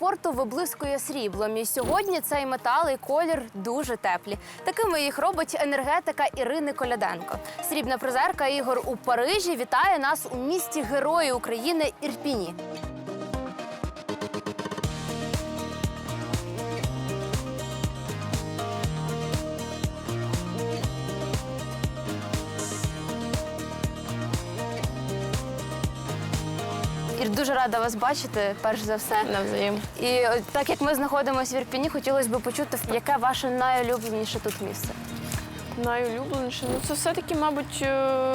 спорту виблискує сріблом. І сьогодні цей метал і колір дуже теплі. Такими їх робить енергетика Ірини Коляденко. Срібна призерка ігор у Парижі вітає нас у місті Герої України Ірпіні. Рада вас бачити, перш за все. Навзаєм. І от так як ми знаходимося в Ірпіні, хотілося б почути, яке ваше найулюбленіше тут місце. Найулюбленіше. Ну це все-таки, мабуть, е,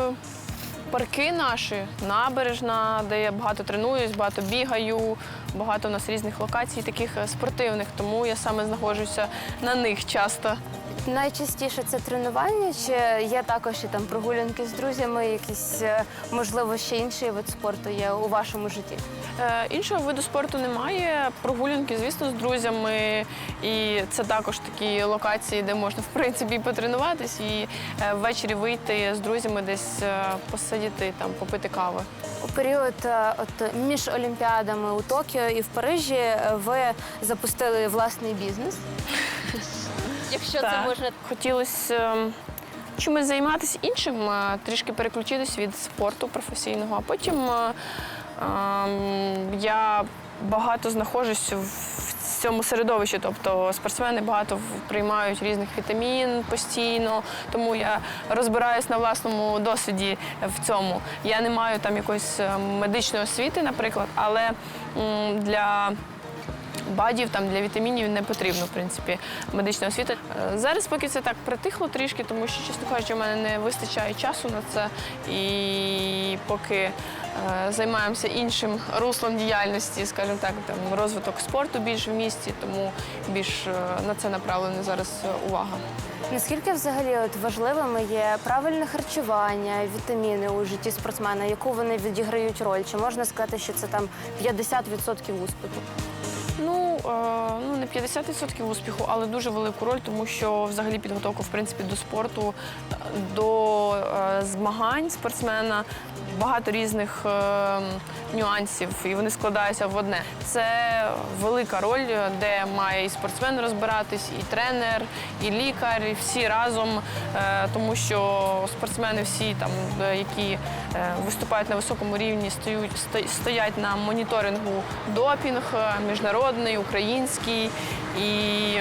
парки наші, набережна, де я багато тренуюсь, багато бігаю, багато у нас різних локацій, таких е, спортивних, тому я саме знаходжуся на них часто. Найчастіше це тренування, чи є також і там прогулянки з друзями, якісь е, можливо ще інший вид спорту є у вашому житті? Е, Іншого виду спорту немає. Прогулянки, звісно, з друзями. І це також такі локації, де можна в принципі і потренуватись і е, ввечері вийти з друзями десь е, посидіти, там, попити кави. У період от між Олімпіадами у Токіо і в Парижі ви запустили власний бізнес. Якщо це можна Хотілося чимось займатися іншим, трішки переключитись від спорту професійного, а потім я багато знаходжусь в цьому середовищі, тобто спортсмени багато приймають різних вітамін постійно, тому я розбираюсь на власному досвіді в цьому. Я не маю там якоїсь е, медичної освіти, наприклад, але для бадів там для вітамінів не потрібно, в принципі, медична освіта. Е, Зараз поки це так притихло трішки, тому що, чесно кажучи, в мене не вистачає часу на це. І поки займаємося іншим руслом діяльності, скажімо так, там розвиток спорту більш в місті, тому більш е, на це направлена зараз е, увага. Наскільки взагалі от важливими є правильне харчування, вітаміни у житті спортсмена, яку вони відіграють роль? Чи можна сказати, що це там 50% успіху? Ну, е, ну не 50% успіху, але дуже велику роль, тому що взагалі підготовка в принципі до спорту, е, до е, змагань спортсмена багато різних е, нюансів, і вони складаються в одне. Це велика роль, де має і спортсмен розбиратись, і тренер, і лікар, і всі разом, е, тому що спортсмени всі там, е, які е, виступають на високому рівні, стоють, сто- стоять на моніторингу допінг е, міжнародний, український і.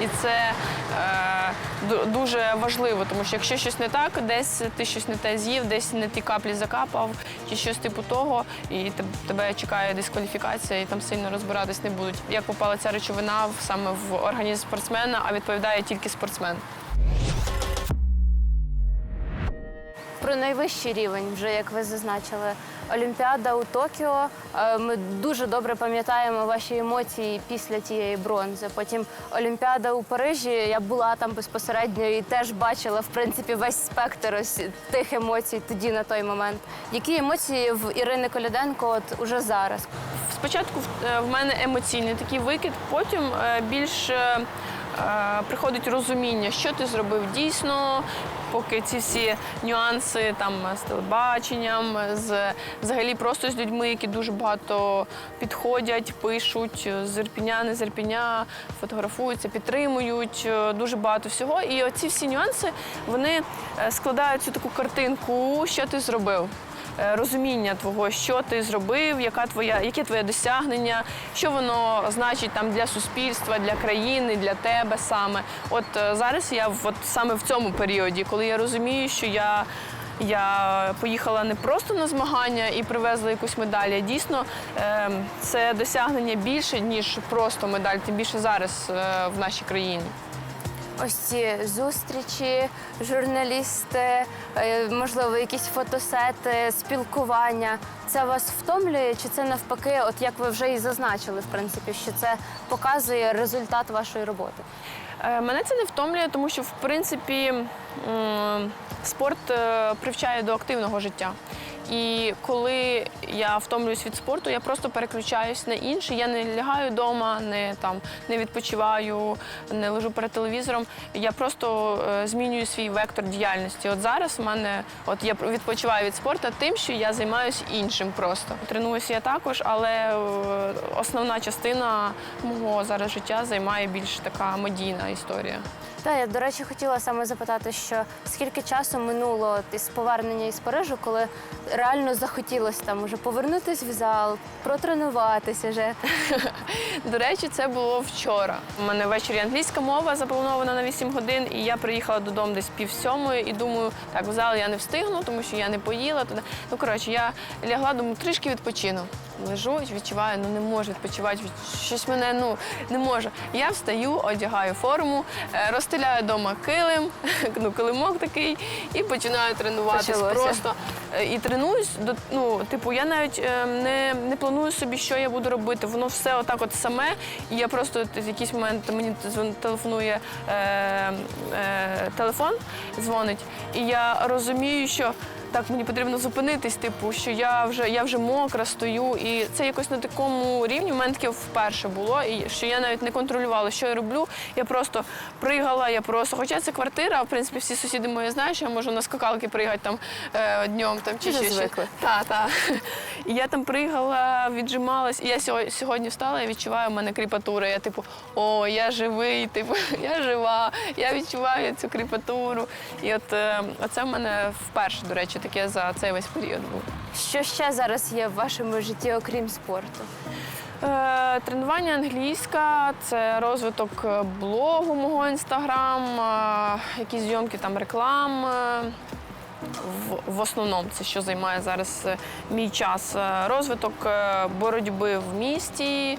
І це е, дуже важливо, тому що якщо щось не так, десь ти щось не те з'їв, десь не ті каплі закапав, чи щось типу того, і тебе чекає дискваліфікація, і там сильно розбиратись не будуть. Як попала ця речовина саме в організм спортсмена, а відповідає тільки спортсмен. Про найвищий рівень, вже як ви зазначили, Олімпіада у Токіо. Е, Ми дуже добре пам'ятаємо ваші емоції після тієї бронзи. Потім Олімпіада у Парижі. Я була там безпосередньо і теж бачила в принципі весь спектр ось тих емоцій тоді на той момент. Які емоції в Ірини Коляденко от уже зараз? Спочатку в- е, мене емоційний такий викид, потім е, більш приходить розуміння, що ти зробив дійсно, поки ці всі нюанси там з телебаченням, з взагалі просто з людьми, які дуже багато підходять, пишуть з не з фотографуються, підтримують е, дуже багато всього. І оці всі нюанси вони е, складають цю таку картинку, що ти зробив е, розуміння твого, що ти зробив, яка твоя, яке твоє досягнення, що воно значить там для суспільства, для країни, для тебе саме. От е, зараз я от саме в цьому періоді, коли я розумію, що я. Я поїхала не просто на змагання і привезла якусь медаль. а Дійсно, е, це досягнення більше, ніж просто медаль, тим більше зараз е, в нашій країні. Ось ці зустрічі, журналісти, е, можливо, якісь фотосети, спілкування. Це вас втомлює, чи це навпаки, от як ви вже і зазначили, в принципі, що це показує результат вашої роботи? Е, Мене це не втомлює, тому що в принципі спорт е, привчає до активного життя. І коли я втомлююсь від спорту, я просто переключаюсь на інше. Я не лягаю вдома, не там не відпочиваю, не лежу перед телевізором. Я просто е, змінюю свій вектор діяльності. От зараз у мене, от я відпочиваю від спорту тим, що я займаюся іншим просто. Тренуюся я також, але е, основна частина мого зараз життя займає більш така медійна історія. Та я до речі хотіла саме запитати, що скільки часу минуло із повернення із Парижу, коли реально захотілося там уже повернутись в зал, протренуватися вже. До речі, це було вчора. У мене ввечері англійська мова запланована на 8 годин, і я приїхала додому десь пів сьомої і думаю, так, в зал я не встигну, тому що я не поїла туди. Ну коротше, я лягла, думаю, трішки відпочину. Лежу, відчуваю, ну не можу відпочивати, щось мене ну не можу. Я встаю, одягаю форму, е, розстеляю вдома килим, ну килимок такий, і починаю тренуватися Почалося. просто. Е, І тренуюсь до ну, типу, я навіть е, не, не планую собі, що я буду робити. Воно все отак от саме. І я просто в якийсь момент мені телефонує е, е, телефон, дзвонить, і я розумію, що. Так, мені потрібно зупинитись, типу, що я вже я вже мокра стою, і це якось на такому рівні. У мене таке вперше було, і що я навіть не контролювала, що я роблю. Я просто пригала, я просто, хоча це квартира, в принципі, всі сусіди мої знають, що я можу на скакалки пригати там е, днем там чи ще щось. Так, так. І я там пригала, віджималась. І я сьогодні, встала і відчуваю, у мене кріпатура. Я типу, о, я живий, типу, я жива, я відчуваю цю кріпатуру. І от е, оце в мене вперше, до речі, таке за цей весь період був. Що ще зараз є в вашому житті, окрім спорту? Е, тренування англійська, це розвиток е, блогу мого інстаграм, е, якісь зйомки там реклам. е, В, в основному це що займає зараз е, мій час. Е, Розвиток е, боротьби в місті, е,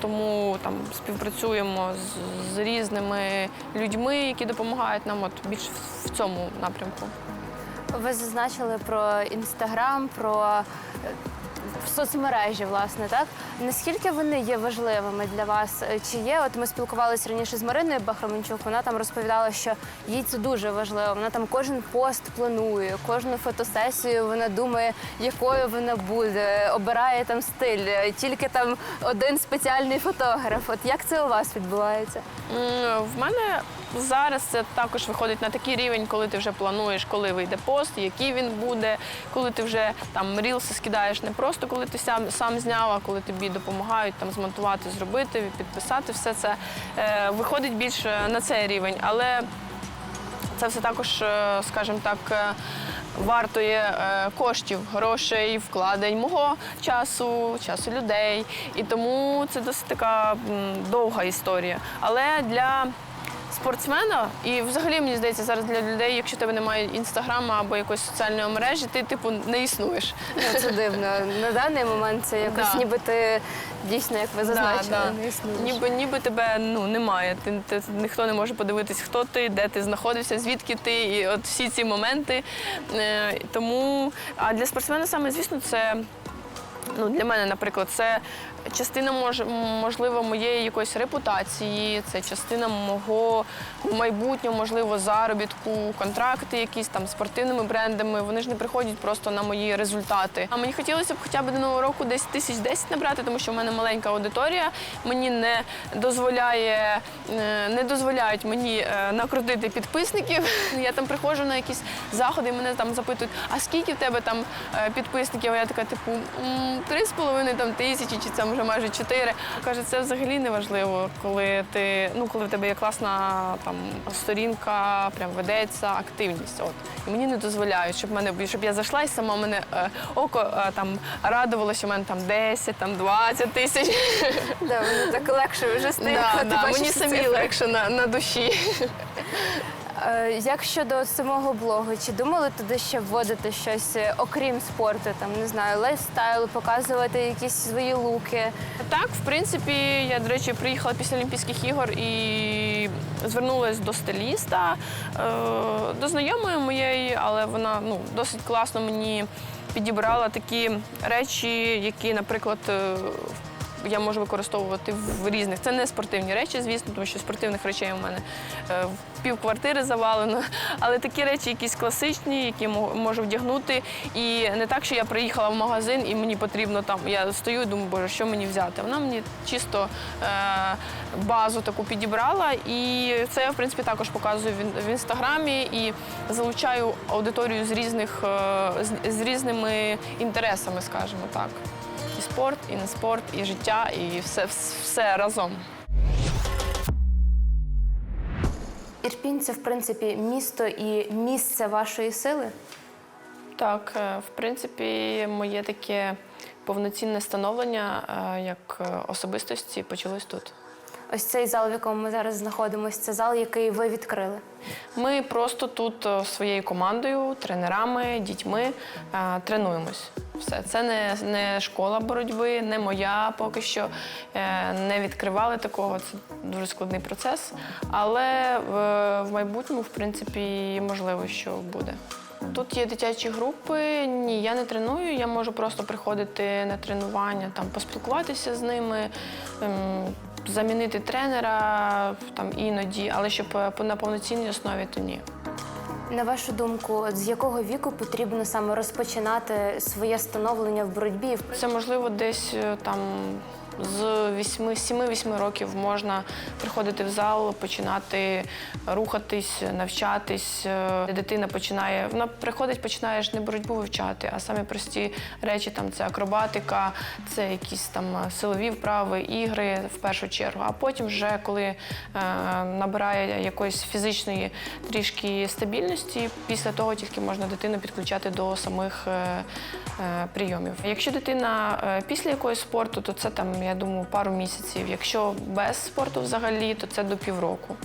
тому там співпрацюємо з, з різними людьми, які допомагають нам от більш в цьому напрямку. Ви зазначили про інстаграм, про е, соцмережі, власне, так наскільки вони є важливими для вас? Е, Чи є? От ми спілкувалися раніше з Мариною Бахроменчук. Вона там розповідала, що їй це дуже важливо. Вона там кожен пост планує, кожну фотосесію вона думає, якою вона буде, обирає там стиль. Е, Тільки там один спеціальний фотограф. От як це у вас відбувається? В мене зараз це також виходить на такий рівень, коли ти вже плануєш, коли вийде пост, який він буде, коли ти вже там рілси скидаєш не просто коли ти сам сам зняв, а коли тобі допомагають там змонтувати, зробити, підписати все це е, виходить більше на цей рівень. Але це все також, е, скажімо так, е, вартує е, коштів, грошей, вкладень мого часу, часу людей. І тому це досить така довга історія. Але для спортсмена, і взагалі мені здається, зараз для людей, якщо тебе немає інстаграма або якоїсь соціальної мережі, ти типу не існуєш. Ну, це дивно. На даний момент це якось Да. ніби ти дійсно, як ви зазначили, Да, да. не існуєш. Ніби, ніби тебе ну немає. Ти, ти ніхто не може подивитись, хто ти, де ти знаходишся, звідки ти, і от всі ці моменти. Е, тому а для спортсмена саме звісно, це. Ну, для мене, наприклад, це частина мож, можливо моєї якоїсь репутації, це частина мого майбутнього, можливо, заробітку, контракти якісь там спортивними брендами. Вони ж не приходять просто на мої результати. А мені хотілося б хоча б до нового року десь тисяч десять набрати, тому що в мене маленька аудиторія. Мені не дозволяє, е, не дозволяють мені е, накрутити підписників. Я там приходжу на якісь заходи, і мене там запитують, а скільки в тебе там е, підписників? А я така, типу, три з половиною тисячі, чи там вже майже чотири. Каже, це взагалі не важливо, коли ти ну коли в тебе є класна там сторінка, прям ведеться активність. От і мені не дозволяють, щоб мене щоб я зайшла і сама мене е, око е, там радувало, що в мене там 10, там 20 тисяч. Да, воно так легше вже стає. Да, да, мені самі легше на, на душі. Е, Як щодо самого блогу, чи думали туди ще вводити щось е, окрім спорту? Там не знаю, лайфстайл, показувати якісь свої луки. Так, в принципі, я, до речі, приїхала після Олімпійських ігор і звернулася до стиліста, е, до знайомої моєї, але вона ну, досить класно мені підібрала такі речі, які, наприклад, е, я можу використовувати в різних. Це не спортивні речі, звісно, тому що спортивних речей у мене е, в пів квартири завалено. Але такі речі, якісь класичні, які можу вдягнути. І не так, що я приїхала в магазин і мені потрібно там. Я стою і думаю, боже, що мені взяти. Вона мені чисто е, базу таку підібрала, і це я в принципі також показую в інстаграмі і залучаю аудиторію з різних е, з різними інтересами, скажімо так. Спорт, і не спорт, і життя, і все, все разом. Ірпінь це в принципі місто і місце вашої сили. Так, е, в принципі, моє таке повноцінне становлення е, як е, особистості почалось тут. Ось цей зал, в якому ми зараз знаходимося, це зал, який ви відкрили. Ми просто тут своєю командою, тренерами, дітьми тренуємось. Все, це не, не школа боротьби, не моя поки що. Е, Не відкривали такого. Це дуже складний процес. Але в, майбутньому, в принципі, можливо, що буде. Тут є дитячі групи. Ні, я не треную. Я можу просто приходити на тренування, там поспілкуватися з ними, ем, замінити тренера там іноді, але щоб е, на повноцінній основі, то ні. На вашу думку, з якого віку потрібно саме розпочинати своє становлення в боротьбі? Це можливо десь е, там з 7-8 років можна приходити в зал, починати рухатись, навчатись. Е, Дитина починає, вона приходить, починає ж не боротьбу вивчати, а самі прості речі, там це акробатика, це якісь там силові вправи, ігри в першу чергу. А потім, вже коли е, набирає якоїсь фізичної трішки стабільності, після того тільки можна дитину підключати до самих е, е, прийомів. Якщо дитина е, після якогось спорту, то це там, я думаю, пару місяців. Якщо без спорту взагалі, то це до півроку.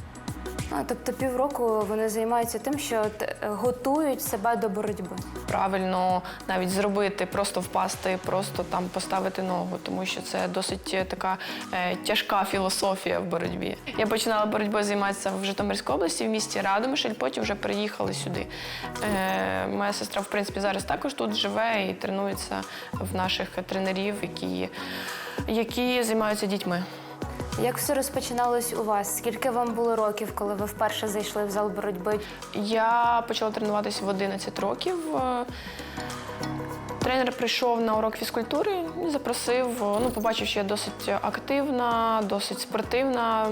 А, тобто півроку вони займаються тим, що е, готують себе до боротьби. Правильно навіть зробити, просто впасти, просто там поставити ногу, тому що це досить така е, тяжка філософія в боротьбі. Я починала боротьбою займатися в Житомирській області, в місті Радомишль, потім вже приїхали сюди. Е, моя сестра, в принципі, зараз також тут живе і тренується в наших тренерів, які, які займаються дітьми. Як все розпочиналось у вас? Скільки вам було років, коли ви вперше зайшли в зал боротьби? Я почала тренуватися в 11 років. Тренер прийшов на урок фізкультури і запросив. Ну, побачив, що я досить активна, досить спортивна,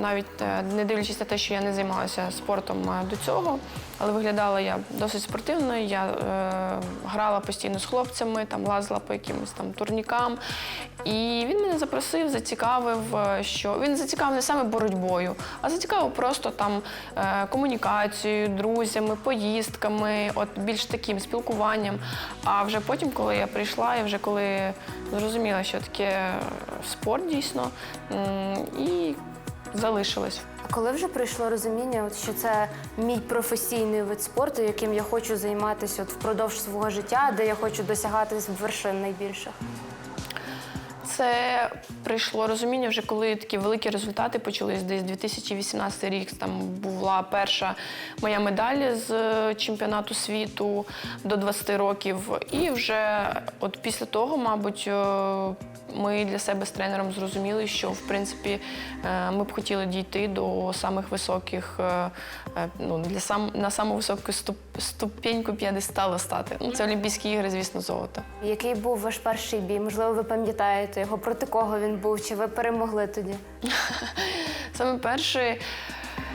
навіть е, не дивлячись на те, що я не займалася спортом е, до цього. Але виглядала я досить спортивною. Я е, грала постійно з хлопцями, там лазила по якимось там турнікам. І він мене запросив, зацікавив, е, що він зацікавив не саме боротьбою, а зацікавив просто там е, комунікацією, друзями, поїздками, от більш таким спілкуванням. А вже потім, коли я прийшла, я вже коли зрозуміла, що таке спорт дійсно, і залишилась. А коли вже прийшло розуміння, що це мій професійний вид спорту, яким я хочу займатися от, впродовж свого життя, де я хочу досягати вершин найбільших? Це прийшло розуміння вже коли такі великі результати почались. Десь 2018 рік там була перша моя медаль з е, чемпіонату світу до 20 років. І вже от після того, мабуть, е, ми для себе з тренером зрозуміли, що в принципі е, ми б хотіли дійти до самих високих, ну для сам на саму високу ступ- ступеньку п'єдесталу стати. Ну це Олімпійські ігри, звісно, золото. Який був ваш перший бій? Можливо, ви пам'ятаєте його, проти кого він був, чи ви перемогли тоді? Саме перший.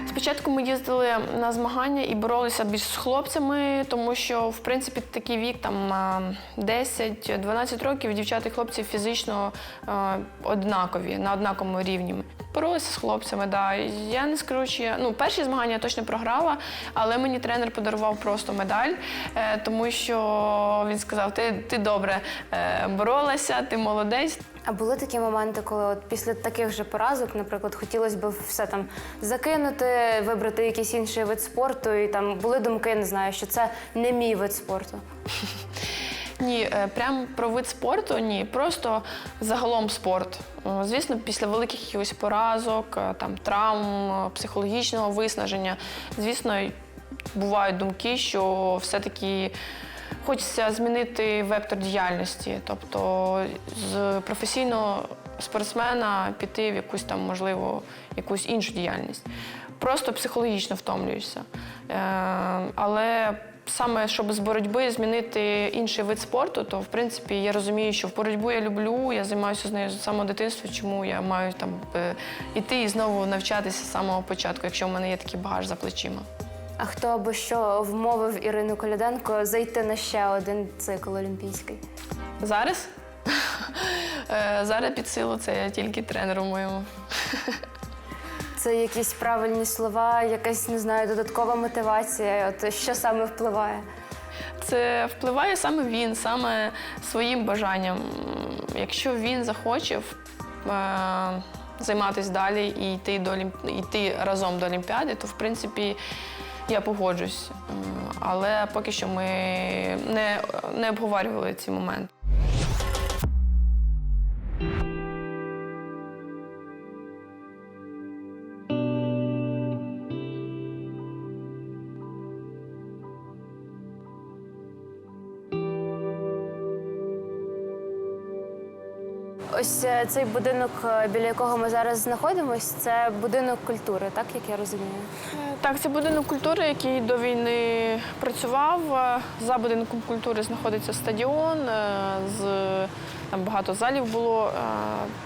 Спочатку ми їздили на змагання і боролися більш з хлопцями, тому що, в принципі, такий вік там 10-12 років дівчата і хлопці фізично однакові, на однаковому рівні. Боролися з хлопцями, да. Я не скажу, що я ну перші змагання я точно програла, але мені тренер подарував просто медаль, е, тому що він сказав: ти, ти добре е, боролася, ти молодець. А були такі моменти, коли от після таких же поразок, наприклад, хотілося б все там закинути, вибрати якийсь інший вид спорту, і там були думки, не знаю, що це не мій вид спорту. Ні, е, прям про вид спорту ні, просто загалом спорт. Звісно, після великих якихось поразок, е, там травм, е, психологічного виснаження, звісно, бувають думки, що все-таки хочеться змінити вектор діяльності, тобто з професійного спортсмена піти в якусь там, можливо, якусь іншу діяльність. Просто психологічно втомлюєшся. Е, але саме щоб з боротьби змінити інший вид спорту, то в принципі я розумію, що в боротьбу я люблю, я займаюся з нею з самого дитинства, чому я маю там е, іти і знову навчатися з самого початку, якщо в мене є такий багаж за плечима. А хто або що вмовив Ірину Коляденко зайти на ще один цикл олімпійський? Зараз? Е, Зараз під силу це тільки тренеру моєму. Це якісь правильні слова, якась не знаю, додаткова мотивація. От що саме впливає? Це впливає саме він, саме своїм бажанням. Якщо він захоче е, займатися далі і йти, до йти разом до Олімпіади, то в принципі я погоджусь. Але поки що ми не, не обговорювали ці моменти. Ось е, цей будинок, е, біля якого ми зараз знаходимося, це будинок культури, так як я розумію. Так, це будинок культури, який до війни працював. Е, За будинком культури знаходиться стадіон. е, З там багато залів було е,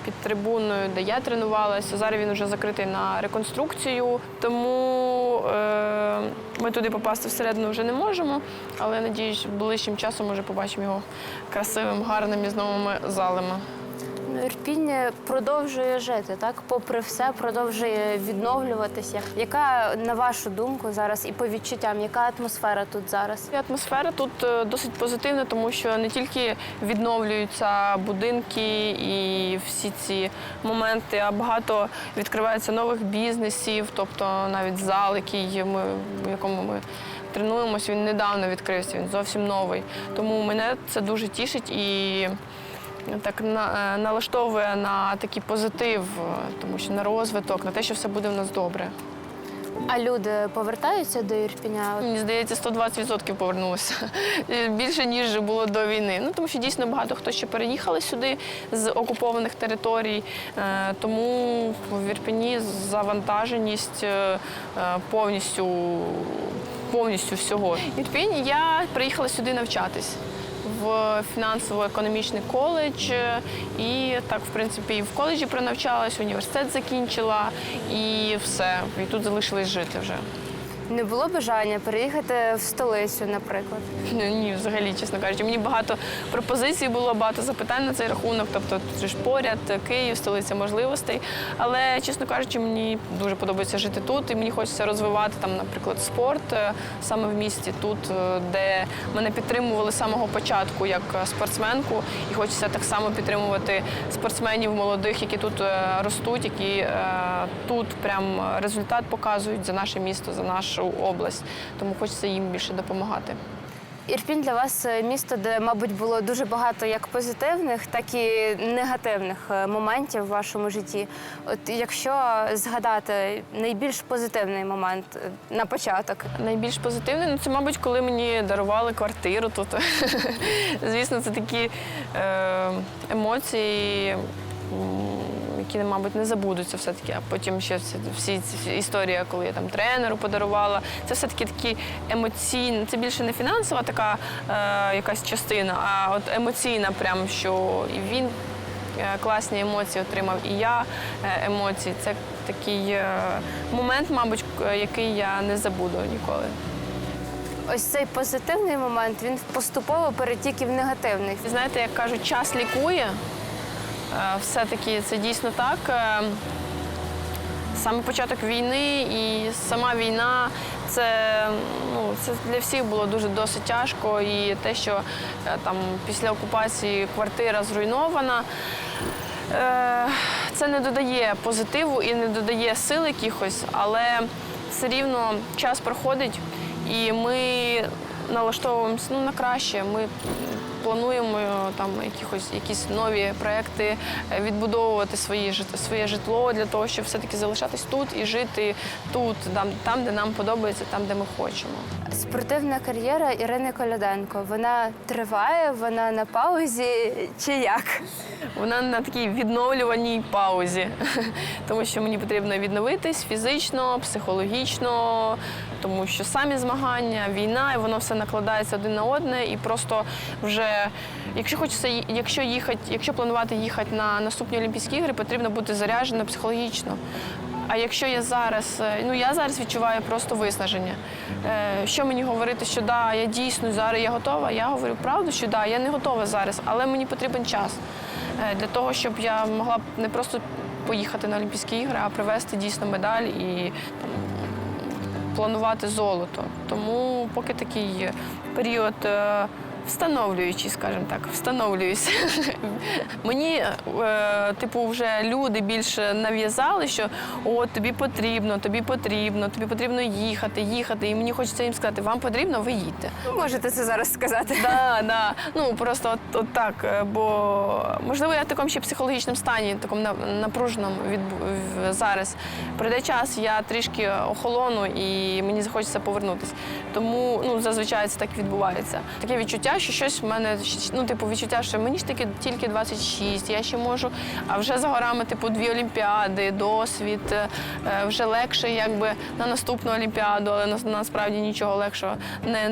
під трибуною, де я тренувалася. Зараз він вже закритий на реконструкцію, тому е, ми туди попасти всередину вже не можемо. Але надіюсь, ближчим часом може побачимо його красивим, гарним і з новими залами. Ірпінь продовжує жити, так? Попри все, продовжує відновлюватися. Яка, на вашу думку, зараз і по відчуттям, яка атмосфера тут зараз? Атмосфера тут е, досить позитивна, тому що не тільки відновлюються будинки і всі ці моменти, а багато відкривається нових бізнесів, тобто навіть зал, який ми, в якому ми тренуємося, він недавно відкрився, він зовсім новий. Тому мене це дуже тішить і так на- е, налаштовує на такий позитив, е, тому що на розвиток, на те, що все буде в нас добре. А люди повертаються до Ірпіня? Мені здається, 120% повернулося більше ніж було до війни. Ну тому що дійсно багато хто ще переїхали сюди з окупованих територій. Е, Тому в Ірпені завантаженість е, е, повністю повністю всього. Ірпінь я приїхала сюди навчатись. В фінансово-економічний коледж і так, в принципі, і в коледжі пронавчалась, університет закінчила і все. І тут залишились жити вже. Не було бажання переїхати в столицю, наприклад. Ні, Ні, взагалі, чесно кажучи, мені багато пропозицій було, багато запитань на цей рахунок. Тобто тут ж поряд, Київ, столиця можливостей. Але, чесно кажучи, мені дуже подобається жити тут, і мені хочеться розвивати там, наприклад, спорт е, саме в місті, тут, е, де мене підтримували з самого початку як спортсменку, і хочеться так само підтримувати спортсменів молодих, які тут е, ростуть, які тут прям результат показують за наше місто, за нашу область. Тому хочеться їм більше допомагати. Ірпінь для вас е, місто, де, мабуть, було дуже багато як позитивних, так і негативних е, моментів в вашому житті. От якщо згадати найбільш позитивний момент е, на початок, Найбільш позитивне, ну це, мабуть, коли мені дарували квартиру тут. Звісно, це такі емоції, які, мабуть, не забудуться все-таки. А потім ще всі, ці історії, коли я там тренеру подарувала. Це все-таки такі емоційні, це більше не фінансова така е, якась частина, а от емоційна, прям що і він. е, Класні емоції отримав, і я е, емоції. Це такий е, момент, мабуть, який я не забуду ніколи. ось цей позитивний момент він поступово перетік і в негативний. Знаєте, як кажуть, час лікує. Е, Все-таки це дійсно так. Е, Саме початок війни і сама війна це, ну, це для всіх було дуже досить тяжко. І те, що е, там після окупації квартира зруйнована, це не додає позитиву і не додає сил якихось, але все рівно час проходить, і ми налаштовуємося ну, на краще. Ми плануємо е, там якихось якісь нові проекти, е, відбудовувати свої своє житло для того, щоб все-таки залишатись тут і жити тут, там, там, де нам подобається, там, де ми хочемо. Спортивна кар'єра Ірини Коляденко. Вона триває, вона на паузі чи як? Вона на такій відновлюваній паузі, тому що мені потрібно відновитись фізично, психологічно, тому що самі змагання, війна, і воно все накладається один на одне. І просто вже, якщо хочеться, якщо їхати, якщо планувати їхати на наступні Олімпійські ігри, потрібно бути заряджено психологічно. А якщо я зараз, е, ну я зараз відчуваю просто виснаження. Е, Що мені говорити, що да, я дійсно зараз я готова. Я говорю правду, що да, я не готова зараз, але мені потрібен час е, для того, щоб я могла не просто поїхати на Олімпійські ігри, а привезти дійсно медаль і планувати золото. Тому поки такий період. Встановлюючий, скажімо так, встановлююся. Мені, е, типу, вже люди більше нав'язали, що о, тобі потрібно, тобі потрібно, тобі потрібно їхати, їхати. І мені хочеться їм сказати, вам потрібно, ви їдьте. Можете це зараз сказати. Да, да. Ну просто от, от так. е, Бо можливо, я в такому ще психологічному стані, такому напруженому від зараз. Прийде час, я трішки охолону і мені захочеться повернутися. Тому ну зазвичай це так відбувається. Таке відчуття, що щось в мене ну, типу, відчуття, що мені ж таки тільки 26, я ще можу, а вже за горами, типу, дві олімпіади, досвід, е, вже легше, якби на наступну олімпіаду, але нас- насправді нічого легшого не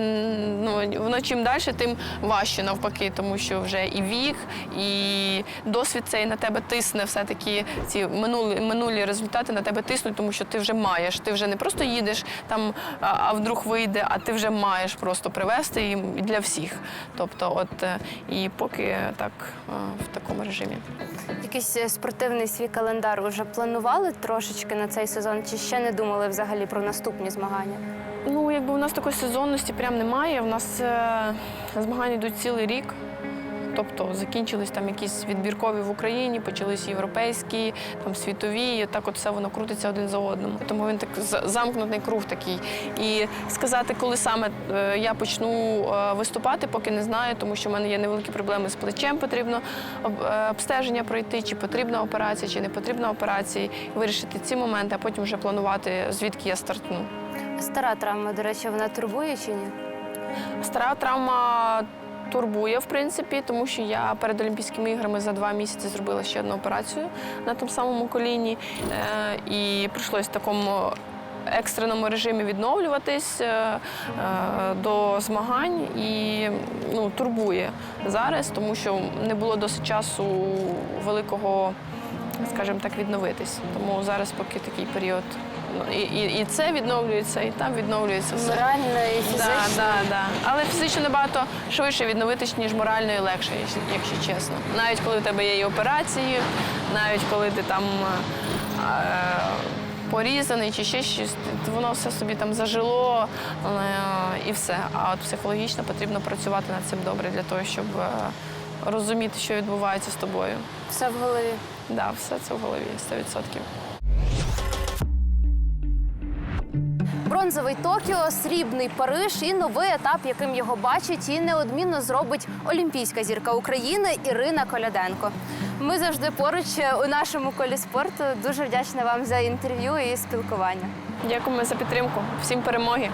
ну воно чим далі, тим важче навпаки, тому що вже і вік, і досвід цей на тебе тисне. Все таки ці минулі минулі результати на тебе тиснуть, тому що ти вже маєш. Ти вже не просто їдеш там, а, вдруг вийде, а ти вже маєш просто привезти і для всіх. Тобто, от е, і поки так е, в такому режимі. Якийсь е, спортивний свій календар вже планували трошечки на цей сезон, чи ще не думали взагалі про наступні змагання? Ну, якби у нас такої сезонності прям немає. У нас змагання йдуть цілий рік. Тобто закінчились там якісь відбіркові в Україні, почались європейські, там світові, і так от все воно крутиться один за одним. Тому він так замкнутий круг такий. І сказати, коли саме е, я почну е, виступати, поки не знаю, тому що в мене є невеликі проблеми з плечем. Потрібно е, обстеження пройти, чи потрібна операція, чи не потрібна операція, вирішити ці моменти, а потім вже планувати, звідки я стартну. Стара травма, до речі, вона турбує чи ні? Стара травма турбує, в принципі, тому що я перед Олімпійськими іграми за два місяці зробила ще одну операцію на тому самому коліні. Е, і прийшлось в такому екстреному режимі відновлюватись е, е, до змагань і ну, турбує зараз, тому що не було досить часу великого, скажімо так, відновитись. Тому зараз поки такий період. І, і, і це відновлюється, і там відновлюється все. Морально і фізично. Да, да, да. Але фізично набагато швидше відновитись, ніж морально і легше, якщо- чесно. Навіть коли в тебе є і операції, навіть коли ти там е, порізаний чи ще щось, воно все собі там зажило е, і все. А от психологічно потрібно працювати над цим добре для того, щоб е, розуміти, що відбувається з тобою. Все в голові. Да, все це в голові 100%. Бронзовий Токіо, срібний Париж і новий етап, яким його бачить і неодмінно зробить олімпійська зірка України Ірина Коляденко. Ми завжди поруч у нашому колі спорту. Дуже вдячна вам за інтерв'ю і спілкування. Дякуємо за підтримку. Всім перемоги.